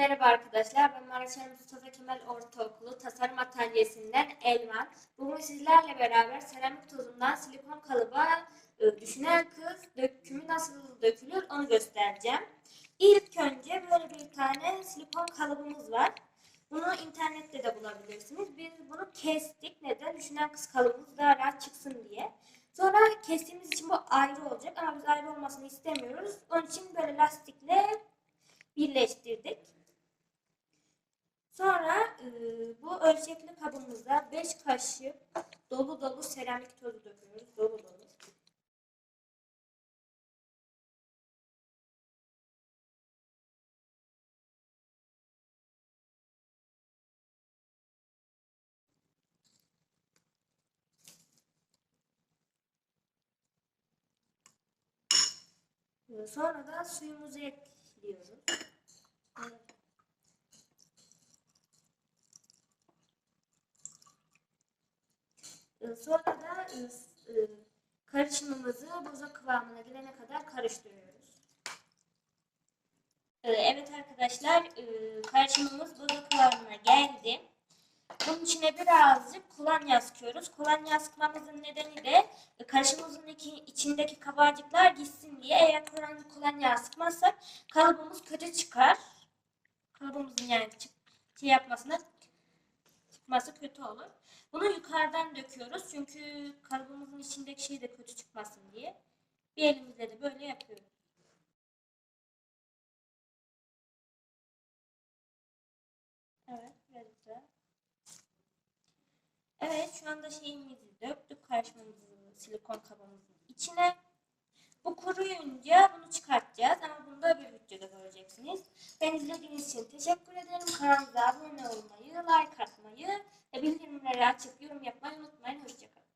Merhaba arkadaşlar, ben Maraşehir Mustafa Kemal Ortaokulu Tasarım Atölyesi'nden Elvan. Bugün sizlerle beraber seramik tozundan silikon kalıba e, düşünen kız dökümü nasıl dökülür onu göstereceğim. İlk önce böyle bir tane silikon kalıbımız var. Bunu internette de bulabilirsiniz. Biz bunu kestik. Neden? Düşünen kız kalıbımız daha rahat çıksın diye. Sonra kestiğimiz için bu ayrı olacak ama biz ayrı olmasını istemiyoruz. Onun için böyle lastikle birleştirdik. Sonra e, bu ölçekli kabımıza 5 kaşık dolu dolu seramik tozu döküyoruz. Dolu dolu. Sonra da suyumuzu ekliyoruz. Evet. Sonra da e, e, karışımımızı boza kıvamına gelene kadar karıştırıyoruz. E, Evet arkadaşlar e, karışımımız boza kıvamına geldi. Bunun içine birazcık kolonya sıkıyoruz. Kolonya sıkmamızın nedeni de karışımımızın içindeki kabarcıklar gitsin diye. Eğer kolonya, sıkmazsak kalıbımız kötü çıkar. Kalıbımızın yani şey yapmasına çıkması kötü olur. Bunu yukarıdan döküyoruz çünkü kalıbımızın içindeki şey de kötü çıkmasın diye. Bir elimizle de böyle yapıyoruz. Evet. Evet, şu anda şeyimizi döktük karışmamızı silikon kabımızın içine. Bu kuruyunca bunu çıkartacağız ama bunu da bir videoda göreceksiniz. Ben izlediğiniz için teşekkür ederim. Kanalımıza abone olmayı, like atmayı ve bildirimleri açıp yorum yapmayı unutmayın. Hoşçakalın.